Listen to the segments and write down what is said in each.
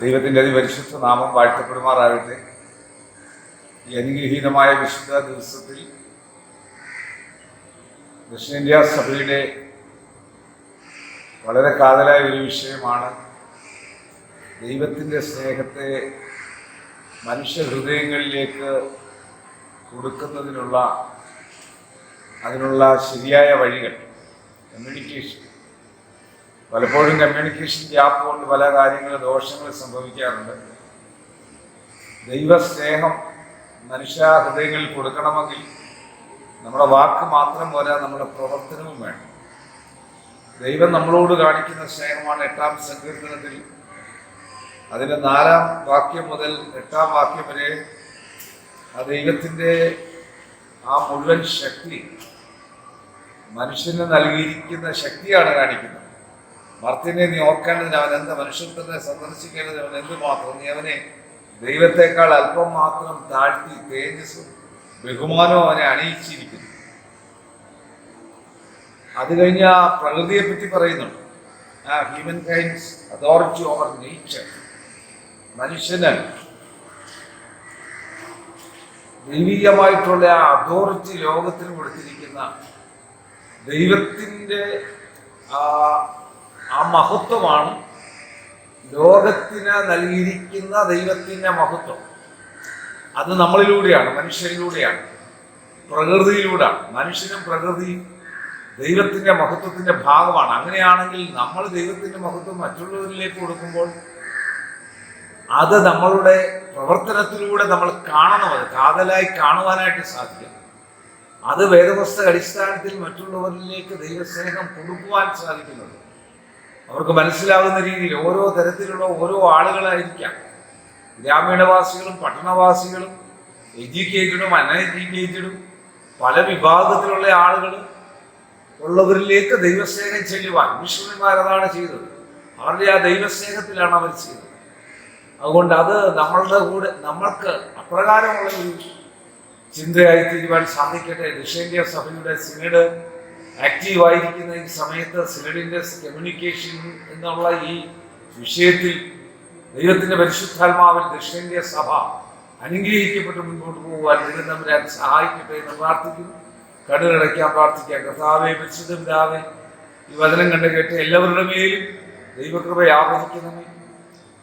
ദൈവത്തിന്റെ അതിപരിശുദ്ധ നാമം വാഴ്ത്തപ്പെടുമാറാകട്ടെ. ഈ അനുഗ്രഹീനമായ വിശുദ്ധ ദിവസത്തിൽ ദക്ഷിണേന്ത്യ സഭയുടെ വളരെ കാതലായ ഒരു വിഷയമാണ് ദൈവത്തിന്റെ സ്നേഹത്തെ മനുഷ്യ ഹൃദയങ്ങളിലേക്ക് കൊടുക്കുന്നതിനുള്ള അതിനുള്ള ശരിയായ വഴികൾ കമ്മ്യൂണിക്കേഷൻ പലപ്പോഴും കമ്മ്യൂണിക്കേഷൻ ഗ്യാപ്പ് കൊണ്ട് പല കാര്യങ്ങളും ദോഷങ്ങൾ സംഭവിക്കാറുണ്ട്. ദൈവസ്നേഹം മനുഷ്യ ഹൃദയങ്ങളിൽ കൊടുക്കണമെങ്കിൽ നമ്മുടെ വാക്ക് മാത്രം പോരാ നമ്മുടെ പ്രവർത്തനവും വേണം. ദൈവം നമ്മളോട് കാണിക്കുന്ന സ്നേഹമാണ് എട്ടാം സങ്കീർത്തനത്തിൽ. അതിന്റെ നാലാം വാക്യം മുതൽ എട്ടാം വാക്യം വരെ ആ ദൈവത്തിന്റെ ആ മുഴുവൻ ശക്തി മനുഷ്യന് നൽകിയിരിക്കുന്ന ശക്തിയാണ് കാണിക്കുന്നത്. മർത്തിനെ നീ ഓർക്കേണ്ടതിന് അവൻ എന്ത് മനുഷ്യത്വത്തെ സന്ദർശിക്കേണ്ടതിന് അവൻ എന്ത് മാത്രം നീ അവനെ ദൈവത്തെക്കാൾ അല്പം മാത്രം താഴ്ത്തി തേജസ്സും ബഹുമാനവും അവനെ അണിയിച്ചിരിക്കുന്നു. അത് കഴിഞ്ഞ് ആ പ്രകൃതിയെ പറ്റി പറയുന്നുണ്ട്. ആ human kinds authority over nature മനുഷ്യന് ദൈവികമായിട്ടുള്ള ആ അതോറിറ്റി ലോകത്തിന് കൊടുത്തിരിക്കുന്ന ദൈവത്തിന്റെ ആ ആ മഹത്വമാണ് ലോകത്തിന് നൽകിയിരിക്കുന്ന ദൈവത്തിന്റെ മഹത്വം. അത് നമ്മളിലൂടെയാണ് മനുഷ്യരിലൂടെയാണ് പ്രകൃതിയിലൂടെയാണ്. മനുഷ്യനും പ്രകൃതിയും ദൈവത്തിന്റെ മഹത്വത്തിന്റെ ഭാഗമാണ്. അങ്ങനെയാണെങ്കിൽ നമ്മൾ ദൈവത്തിന്റെ മഹത്വം മറ്റുള്ളവരിലേക്ക് കൊടുക്കുമ്പോൾ അത് നമ്മളുടെ പ്രവർത്തനത്തിലൂടെ നമ്മൾ കാണണം അത് കാതലായി കാണുവാനായിട്ട് സാധിക്കും. അത് വേദവസ്ഥ അടിസ്ഥാനത്തിൽ മറ്റുള്ളവരിലേക്ക് ദൈവസ്നേഹം കൊടുക്കുവാൻ സാധിക്കുന്നത് അവർക്ക് മനസ്സിലാകുന്ന രീതിയിൽ ഓരോ തരത്തിലുള്ള ഓരോ ആളുകളായിരിക്കാം. ഗ്രാമീണവാസികളും പട്ടണവാസികളും എഡ്യൂക്കേറ്റഡും അൺഎഡ്യൂക്കേറ്റഡും പല വിഭാഗത്തിലുള്ള ആളുകൾ ഉള്ളവരിലേക്ക് ദൈവസ്നേഹം ചെല്ലുവാൻ മിഷണന്മാരതാണ് ചെയ്തത്. അവരുടെ ആ ദൈവസ്നേഹത്തിലാണ് അവർ ചെയ്തത്. അതുകൊണ്ട് അത് നമ്മളുടെ കൂടെ നമ്മൾക്ക് അപ്രകാരമുള്ള ഒരു ചിന്തയായി തീരുവാൻ സാധിക്കട്ടെ. ദക്ഷിണേന്ത്യ സഭയുടെ സിനഡ് ആക്റ്റീവ് ആയിരിക്കുന്ന ഈ സമയത്ത് സിനഡിന്റെ കമ്മ്യൂണിക്കേഷൻ എന്നുള്ള ഈ വിഷയത്തിൽ ദൈവത്തിന്റെ പരിശുദ്ധാത്മാവിൽ ദക്ഷിണേന്ത്യ സഭ അനുഗ്രഹിക്കപ്പെട്ട് മുന്നോട്ട് പോകുവാൻ ദൈവം തമ്പുരാൻ സഹായിക്കട്ടെ എന്ന് പ്രാർത്ഥിക്കുന്നു. കടുകടയ്ക്കാൻ പ്രാർത്ഥിക്കാം. കർത്താവെ പരിശുദ്ധ പിതാവെ ഈ വചനം കണ്ട് കേട്ട് എല്ലാവരുടെ മേലും ദൈവകൃപ ആവഹിക്കണമേ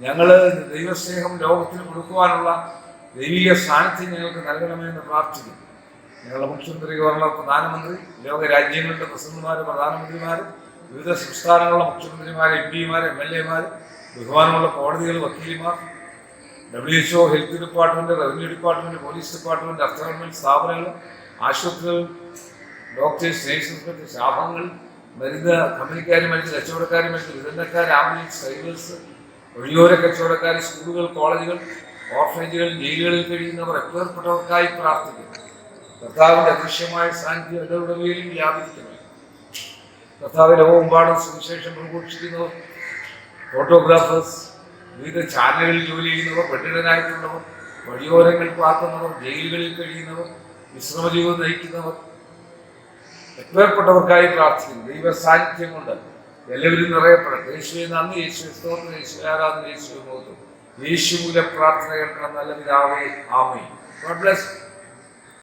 ഞങ്ങൾ ദൈവസ്നേഹം ലോകത്തിന് കൊടുക്കുവാനുള്ള ദൈവിക സാന്നിധ്യം ഞങ്ങൾക്ക് നൽകണമെന്ന് പ്രാർത്ഥിക്കുന്നു. ഞങ്ങളുടെ മുഖ്യമന്ത്രി ഗവർണർ പ്രധാനമന്ത്രി ലോക രാജ്യങ്ങളുടെ പ്രസിഡന്റുമാർ പ്രധാനമന്ത്രിമാർ വിവിധ സംസ്ഥാനങ്ങളിലെ മുഖ്യമന്ത്രിമാർ എം പിമാർ എം എൽ എമാർ ബഹുമാനമുള്ള കോടതികൾ വക്കീലിമാർ W H O health department revenue department police department അർത്ഥ ഗവൺമെന്റ് സ്ഥാപനങ്ങൾ ആശുപത്രികൾ ഡോക്ടേഴ്സ് നേഴ്സസ് മറ്റ് ശാപങ്ങൾ മരുന്ന് കമ്പനിക്കാർ മരുന്ന് കച്ചവടക്കാർ മരുന്ന് വിതരണക്കാർ ആംബുലൻസ് ഡ്രൈവേഴ്സ് വഴിയോര കച്ചവടക്കാർ സ്കൂളുകൾ കോളേജുകൾ ഓർഫനേജുകൾ ജയിലുകളിൽ കഴിയുന്നവർ എപ്പേർപ്പെട്ടവർക്കായി പ്രാർത്ഥിക്കുന്നു. കർത്താവിന്റെ അദൃശ്യമായ സാന്നിധ്യം എല്ലാ ഉടമയിലും വ്യാപിക്കുന്നു. കർത്താവ് ലോകമെമ്പാടും സുവിശേഷം പ്രഘോഷിക്കുന്നവർ ഫോട്ടോഗ്രാഫേഴ്സ് വിവിധ ചാനലുകളിൽ ജോലി ചെയ്യുന്നവർ പണ്ഡിതനായിട്ടുള്ളവർ വഴിയോരങ്ങൾ പാർക്കുന്നവർ ജയിലുകളിൽ കഴിയുന്നവർ വിശ്രമ ജീവിതം നയിക്കുന്നവർ എത്രപ്പെട്ടവർക്കായി പ്രാർത്ഥിക്കുന്നു? ദൈവ സാന്നിധ്യം കൊണ്ട് എല്ലാവരും നിറയപ്പെടട്ടെ. യേശുവെ നന്ദി യേശു സ്തോത്രം യേശു ആരാധന യേശു ബോധം യേശു മൂല പ്രാർത്ഥന കേൾക്കണം. നല്ല പിതാവേ ആമേ ഗോഡ് ബ്ലസ്